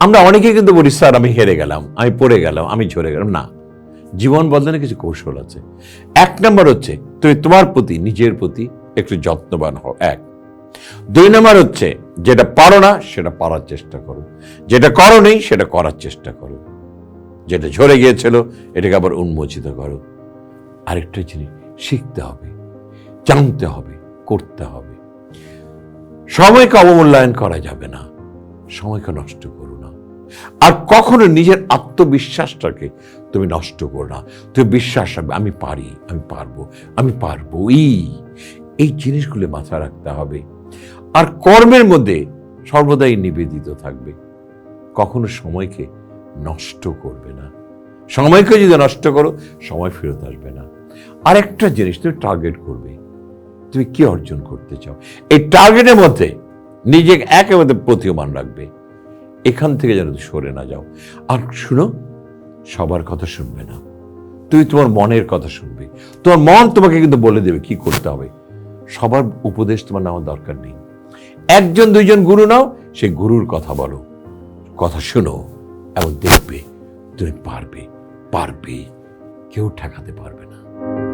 আমরা অনেকেই কিন্তু বলি, স্যার, আমি হেরে গেলাম, আমি পড়ে গেলাম, আমি ঝরে গেলাম। না, জীবন বদলানোর কিছু কৌশল আছে। এক নম্বর হচ্ছে, তুমি তোমার প্রতি, নিজের প্রতি একটু যত্নবান হও। এক। দুই নম্বর হচ্ছে, যেটা পারো না, সেটা পারার চেষ্টা করো। যেটা করো নেই, সেটা করার চেষ্টা করো। যেটা ঝরে গিয়েছিল, এটাকে আবার উন্মোচিত করো। আরেকটা জিনিস, শিখতে হবে, জানতে হবে, করতে হবে। সময়কে অবমূল্যায়ন করা যাবে না। সময়কে নষ্ট করো। আর কখনো নিজের আত্মবিশ্বাসটাকে তুমি নষ্ট করো না। তুমি বিশ্বাস রাখবে, আমি পারি, আমি পারব আমি পারব এই জিনিসগুলো মাথায় রাখতে হবে। আর কর্মের মধ্যে সর্বদাই নিবেদিত থাকবে। কখনো সময়কে নষ্ট করবে না। সময়কে যদি নষ্ট করো, সময় ফেরত আসবে না। আরেকটা জিনিস, তুমি টার্গেট করবে। তুমি কি অর্জন করতে চাও? এই টার্গেটের মধ্যে নিজেকে একেবারে প্রতীয়মান রাখবে। এখান থেকে যেন সরে না যাও। আর শুনো, সবার কথা শুনবে না। তুমি তোমার মনের কথা শুনবে। তোমার মন তোমাকে কিন্তু বলে দেবে কি করতে হবে। সবার উপদেশ তোমার নেওয়ার দরকার নেই। একজন, দুইজন গুরু নাও সেই গুরুর কথা বলো। কথা শুনো এবং দেখবে তুমি পারবে। পারবে। কেউ ঠেকাতে পারবে না।